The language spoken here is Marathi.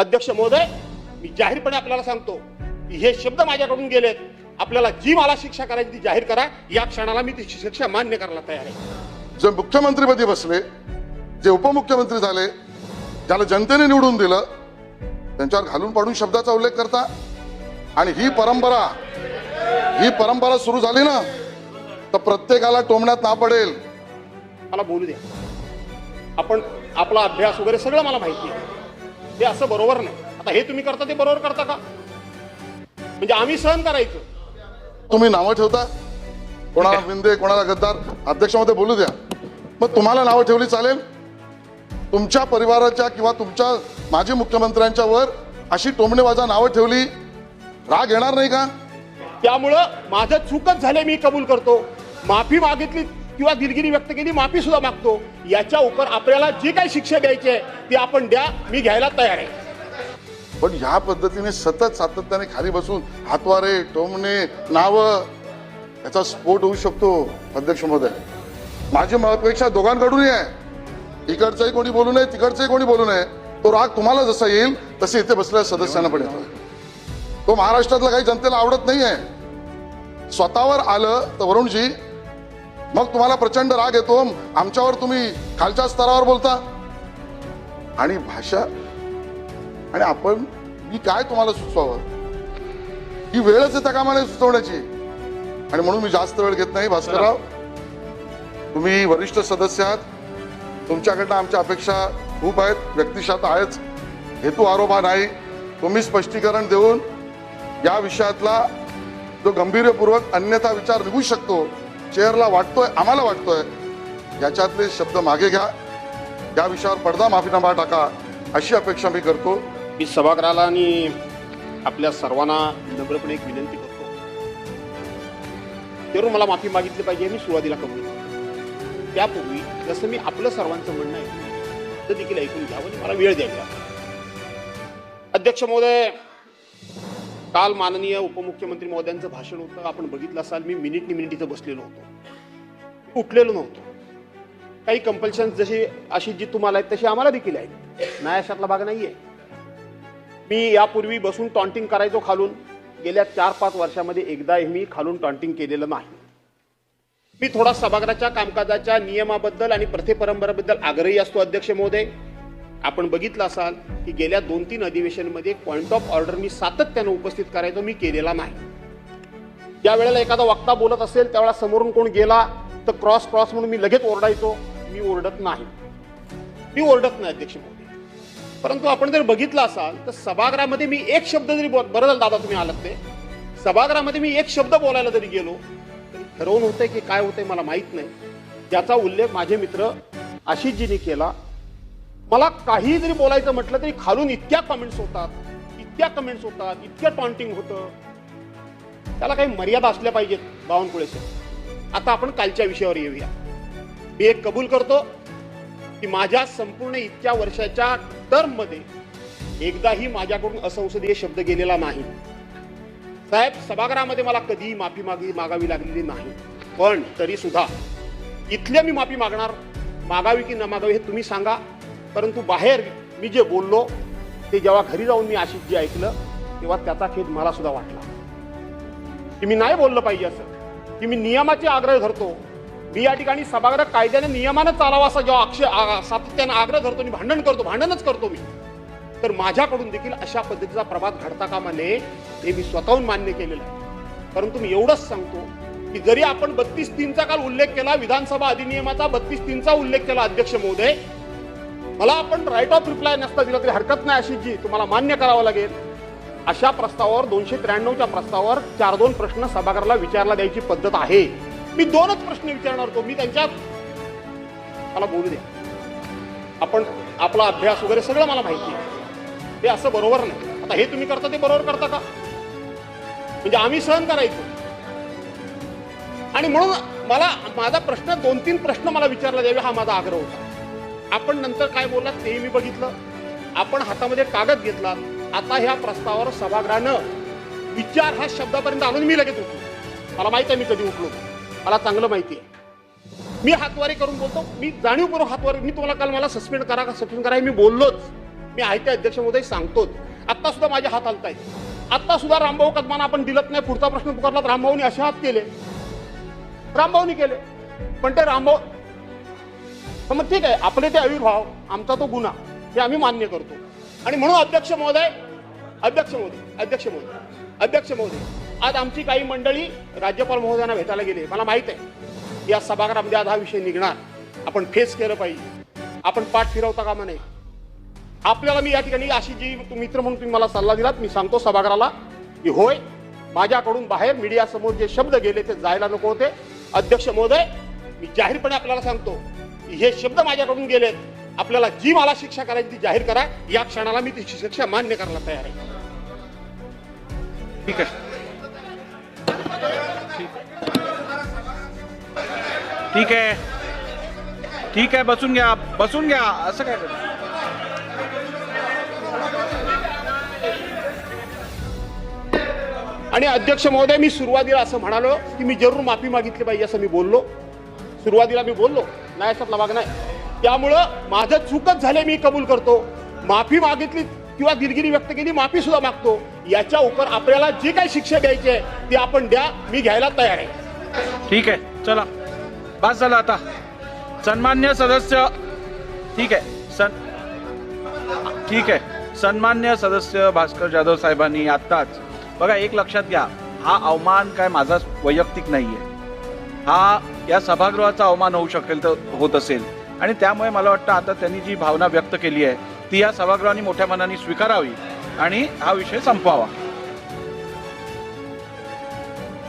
अध्यक्ष महोदय मी जाहीरपणे आपल्याला सांगतो की हे शब्द माझ्याकडून गेलेत. आपल्याला जी मला शिक्षा करायची ती जाहीर करा. या क्षणाला मी ती शिक्षा मान्य करायला तयार आहे. जे मुख्यमंत्रीपदी बसले जे उपमुख्यमंत्री झाले ज्याला जनतेने निवडून दिलं त्यांच्यावर घालून पाडून शब्दाचा उल्लेख करता. आणि ही परंपरा ही परंपरा सुरू झाली ना तर प्रत्येकाला टोमण्यात ना पडेल. मला बोलू द्या. आपण आपला अभ्यास वगैरे सगळं मला माहिती आहे. हे असं बरोबर नाही. आता हे तुम्ही करता ते बरोबर करता का? म्हणजे आम्ही सहन करायचं. तुम्ही नावं ठेवता? कोणाला विंदे कोणाला गद्दार? अध्यक्षामध्ये बोलू द्या. मग तुम्हाला नावं ठेवली चालेल? तुमच्या परिवाराच्या किंवा तुमच्या माजी मुख्यमंत्र्यांच्या वर अशी टोमणेबाजा नावं ठेवली? राग येणार नाही का? त्यामुळं माझं चूकच झाले मी कबूल करतो. माफी मागितली किंवा दिलगिरी व्यक्त केली माफी सुद्धा मागतो. याच्या उपर आपल्याला जी काही शिक्षा द्यायची आहे ती आपण द्या मी घ्यायला तयार आहे. पण ह्या पद्धतीने सतत सातत्याने खाली बसून हातवारे टोमणे नाव याचा स्फोट होऊ शकतो अध्यक्ष महोदय. माझी अपेक्षा दोघांकडूनही आहे. इकडचंही कोणी बोलू नये तिकडचंही कोणी बोलू नये. तो राग तुम्हाला जसा येईल तसे इथे बसलेल्या सदस्यांना पण येतो. तो महाराष्ट्रातला काही जनतेला आवडत नाही आहे स्वतःवर आलं तर वरुणजी मग तुम्हाला प्रचंड राग येतो. आमच्यावर तुम्ही खालच्या स्तरावर बोलता. आणि भाषा आणि आपण मी काय तुम्हाला सुचवावं? ही वेळच येता कामा नये सुचवण्याची. आणि म्हणून मी जास्त वेळ घेत नाही भास्करराव. तुम्ही वरिष्ठ सदस्य आहात. तुमच्याकडनं आमच्या अपेक्षा खूप आहेत व्यक्तिशत आहेच. हेतू आरोपा नाही. तुम्ही स्पष्टीकरण देऊन या विषयातला जो गंभीरपूर्वक अन्यथा विचार निघू शकतो चेअरला वाटतोय आम्हाला वाटतोय याच्यातले शब्द मागे घ्या. या विषयावर पडदा माफीनामा टाका अशी अपेक्षा मी करतो. मी सभागृहाला आणि आपल्या सर्वांना नम्रपणे एक विनंती करतो. त्यावरून मला माफी मागितली पाहिजे मी सुरुवातीला कबूल त्यापूर्वी जसं मी आपलं सर्वांचं म्हणणं आहे तर देखील ऐकून घ्यावं आणि म्हणजे मला वेळ द्यायला अध्यक्ष महोदय काल माननीय उपमुख्यमंत्री महोदयांचं भाषण होतं आपण बघितलं असाल मी मिनिट मिनिट इथं बसलेलो होतो. उठलेलो नव्हतो. काही कंपल्शन जशी अशी जी तुम्हाला आहेत तशी आम्हाला देखील आहेत. नाही अशातला भाग नाही आहे मी यापूर्वी बसून टॉन्टिंग करायचो खालून. गेल्या चार पाच वर्षामध्ये एकदाही मी खालून टॉन्टिंग केलेलं नाही. मी थोडा सभागृहाच्या कामकाजाच्या नियमाबद्दल आणि प्रथे परंपरेबद्दल आग्रही असतो अध्यक्ष महोदय. आपण बघितलं असाल की गेल्या दोन तीन अधिवेशनमध्ये पॉइंट ऑफ ऑर्डर मी सातत्यानं उपस्थित करायचो मी केलेला नाही. ज्या वेळेला एखादा वक्ता बोलत असेल त्यावेळेला समोरून कोण गेला तर क्रॉस क्रॉस म्हणून मी लगेच ओरडायचो. मी ओरडत नाही. मी ओरडत नाही अध्यक्ष महोदय. परंतु आपण जर बघितलं असाल तर सभागृहामध्ये मी एक शब्द जरी बोल बरं झालं दादा तुम्ही आलात ते. सभागृहामध्ये मी एक शब्द बोलायला जरी गेलो तरी ठरवून होतंय की काय होतंय मला माहीत नाही. त्याचा उल्लेख माझे मित्र आशिषजींनी केला मला काही जरी बोलायचं म्हटलं तरी खालून इतक्या कमेंट्स होतात इतक्या कमेंट्स होतात इतक्या टॉन्टिंग होतं. त्याला काही मर्यादा असल्या पाहिजेत बावनकुळे सर आता आपण कालच्या विषयावर येऊया. मी एक कबूल करतो की माझ्या संपूर्ण इतक्या वर्षाच्या टर्ममध्ये एकदाही माझ्याकडून असंसदीय शब्द गेलेला नाही. साहेब सभागृहामध्ये मला कधीही माफी मागी मागावी लागलेली नाही. पण तरी सुद्धा इथल्या मी माफी मागणार मागावी की न मागावी हे तुम्ही सांगा. परंतु बाहेर मी जे बोललो ते जेव्हा घरी जाऊन मी आशिष जे ऐकलं तेव्हा त्याचा खेद मला सुद्धा वाटला. की मी नाही बोललं पाहिजे असं. की मी नियमाचे आग्रह धरतो. मी या ठिकाणी सभागृह कायद्याने नियमानं चालावा असा जेव्हा अक्ष सातत्यानं आग्रह धरतो मी भांडण करतो भांडणच करतो मी. तर माझ्याकडून देखील अशा पद्धतीचा प्रभात घडता कामा नये हे मी स्वतःहून मान्य केलेलं आहे. परंतु मी एवढंच सांगतो की जरी आपण बत्तीस तीनचा काल उल्लेख केला विधानसभा अधिनियमाचा बत्तीस तीनचा उल्लेख केला अध्यक्ष महोदय मला आपण राईट ऑफ रिप्लाय नसता दिला तरी हरकत नाही अशी जी तुम्हाला मान्य करावं लागेल. अशा प्रस्तावावर दोनशे त्र्याण्णवच्या प्रस्तावावर चार दोन प्रश्न सभागृहाला विचारला द्यायची पद्धत आहे. मी दोनच प्रश्न विचारणार होतो. मी त्यांच्यात मला बोलू द्या. आपण आपला अभ्यास वगैरे सगळं मला माहिती आहे. ते असं बरोबर नाही. आता हे तुम्ही करता ते बरोबर करता का? म्हणजे आम्ही सहन करायचो. आणि म्हणून मला माझा प्रश्न दोन तीन प्रश्न मला विचारला द्यावे हा माझा आग्रह होता. आपण नंतर काय बोललात तेही मी बघितलं. आपण हातामध्ये कागद घेतला आता ह्या प्रस्तावावर सभागृहानं विचार हा शब्दापर्यंत आणून मी लगेच उठलो. मला माहिती आहे मी कधी उठलो. मला चांगलं माहिती आहे. मी हातवारी करून बोलतो. मी जाणीवपूर्वक हातवारी मी तुम्हाला काल मला सस्पेंड करा का सस्पेंड करा हे मी बोललोच. मी आहे ते अध्यक्ष महोदय सांगतोच. आत्ता सुद्धा माझे हात हलत आहेत आत्ता सुद्धा रामभाऊ कदमाना आपण दिलत नाही. पुढचा प्रश्न पुकारला रामभाऊनी असे हात केले. रामभाऊनी केले. पण ते रामभाऊ तर मग ठीक आहे आपले ते आविर्भाव आमचा तो गुन्हा हे आम्ही मान्य करतो. आणि म्हणून अध्यक्ष महोदय अध्यक्ष महोदय अध्यक्ष महोदय अध्यक्ष महोदय आज आमची काही मंडळी राज्यपाल महोदयांना भेटायला गेले. मला माहीत आहे या सभागृहामध्ये आज हा विषय निघणार. आपण फेस केलं पाहिजे. आपण पाठ फिरवता कामा नये. आपल्याला मी या ठिकाणी अशी जी मित्र म्हणून तुम्ही मला सल्ला दिलात मी सांगतो सभागृहाला की होय माझ्याकडून बाहेर मीडियासमोर जे शब्द गेले ते जायला नको होते. अध्यक्ष महोदय मी जाहीरपणे आपल्याला सांगतो हे शब्द माझ्याकडून गेलेत. आपल्याला जी मला शिक्षा करायची ती जाहीर करा. या क्षणाला मी ती शिक्षा मान्य करायला तयार आहे. ठीक आहे. ठीक आहे. ठीक आहे बसून घ्या. बसून घ्या. असं काय करता? आणि अध्यक्ष महोदय मी सुरुवातीला असं म्हणालो की मी जरूर माफी मागितली पाहिजे असं मी बोललो. सुरुवातीला मी बोललो. नाही अशातला भाग नाही. त्यामुळं माझं चूकच झाले मी कबूल करतो. माफी मागितली किंवा दिलगिरी व्यक्त केली माफी सुद्धा मागतो. याच्या उपर आपल्याला जी काही शिक्षा द्यायची आहे ती आपण द्या मी घ्यायला तयार आहे. ठीक आहे चला. बस झालं आता. सन्मान्य सदस्य ठीक आहे सन ठीक आहे. सन्मान्य सदस्य भास्कर जाधव साहेबांनी आत्ताच बघा एक लक्षात घ्या. हा अवमान काय माझा वैयक्तिक नाही आहे हा या सभागृहाचा अवमान होऊ शकेल तर होत असेल. आणि त्यामुळे मला वाटतं आता त्यांनी जी भावना व्यक्त केली आहे ती या सभागृहाने मोठ्या मनाने स्वीकारावी आणि हा विषय संपवावा.